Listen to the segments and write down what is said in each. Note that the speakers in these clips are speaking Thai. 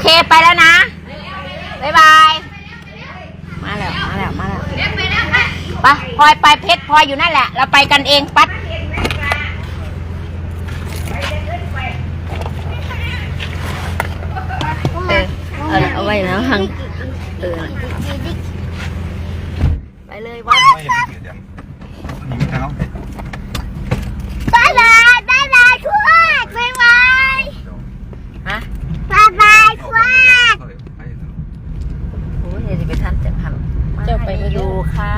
เคไปแล้วนะบายบาย มาแล้ว มาแล้ว มาแล้วไปพลอยไปเพชรพลอยอยู่นั่นแหละ เราไปกันเองปัดเออเอาละเอาไว้แล้วหังเออไปเลยวัด ไม่เห็นเกียรติยังนี่ไม่เอา บายบายบายบายทวดบายบาย ฮะ บายบายทวด โอ้ยเดี๋ยวจะไปทำจะทำจะไปอยู่ค่ะ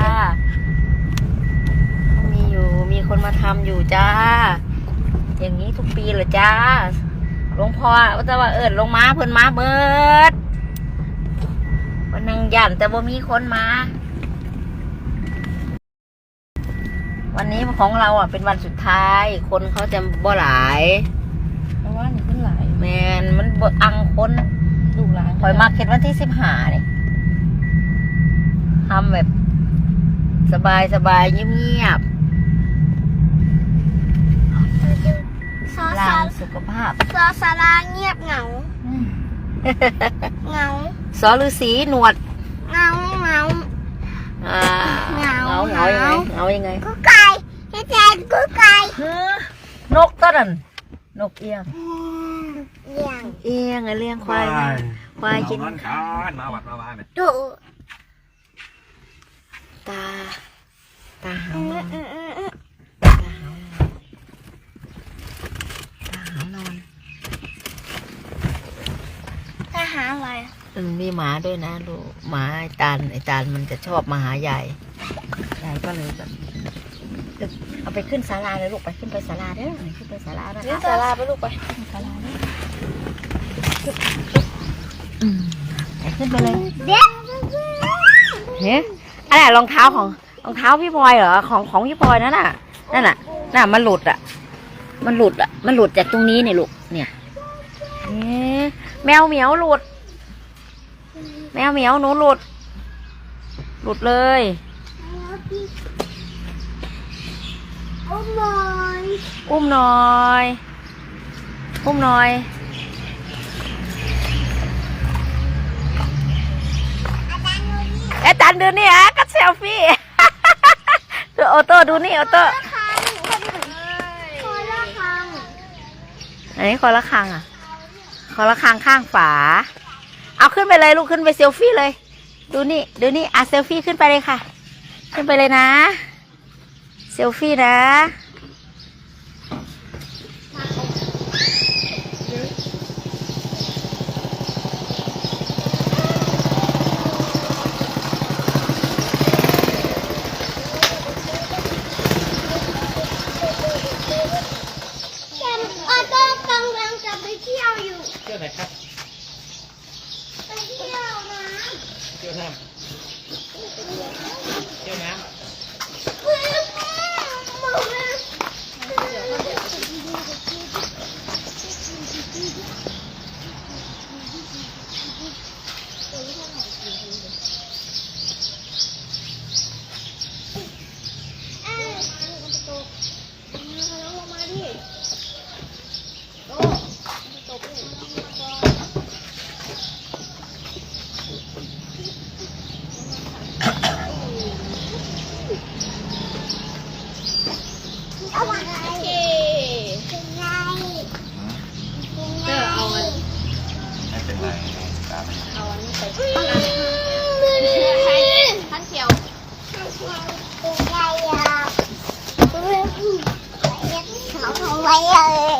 มีอยู่ มีคนมา ทำอยู่จ้า อย่างนี้ทุกปีเลยจ้าหลวงพ่อว่าจะว่าเอิดลงมาเพิ่นมาเบิดวันนังยันแต่บ่มีคนมา วันนี้ของเราอะเป็นวันสุดท้าย คนเขาจะบ่หลายเพราะว่านี่ขึ้นหลายแมนมันบ่อังคนลูกหลานคอยมาเข็ดวันที่สิบห้าเนี่ยทำแบบ สบายสบายๆเงียบ ซอๆสล้างสุขภาพ ซอสาราเงียบเหงา เหงา สอฤาษีหนวดเหงาเหงา อ่าเหงา เหงาเหงายังไงเหงาเหงายังไงกุ๊กไก่เจ๊แจนกุ๊กไก่เฮ้อนกตัวนั้นนกเอียง เลี้ยงเอียงไงเลี้ยงควายควายกินนกันมาวัดมาบ้านเนี่ยดุตา ตาหาวนอนอืมอืมอืม ตาหาวนอนตาหาวนอน ท หารอะไรอืมมีหมาด้วยนะลูกหมาไอ้ตาลไอ้ตาลมันจะชอบมาหายายยายก็เลยแบบเอาไปขึ้นศาลาเลยลูกไปขึ้นไปศาลาเด้อขึ้นไปศาลานะเลี้ยงคะศาลาไปลูกไปศาลาเด้ออืมไปขึ้นไปเลยเด็กเฮ้อะไรรองเท้าของรองเท้าพี่พลอยเหรอของของพี่พลอยนั่นน่ะนั่นน่ะน่ะมันหลุดอะ มันหลุดอะ มันหลุดจากตรงนี้เนี่ยลูกเนี่ยเอ๊ะ แมวเหมียวหลุด แมวเหมียวหนูหลุด หลุดเลยโอ้ยอุ้มหน่อย อุ้มหน่อยอาจารย์ดูนี่อาจารย์ดูนี่ฮะก็เซลฟี่ดูโอโต้ดูนี่โอโต้คังคนละคังอันนี้คนละครังอะ คอละคางข้างฝา เอาขึ้นไปเลยลูกขึ้นไปเซลฟี่เลย ดูนี่ดูนี่อะเซลฟี่ขึ้นไปเลยค่ะ ขึ้นไปเลยนะ เซลฟี่นะ แกมออโต้กำลังจะไปเที่ยว อยู่เที่ยวไหนครับไปเที่ยวนะเที่ยวน้ำเที่ยวน้เพื่อนหมูนะ เอาไงเป็นไงเป็นไงเอาอันไม่เป็นไรตามเอาอันนี้ไปท่านเที่ยวเป็นไงอะเขาทำไว้เลย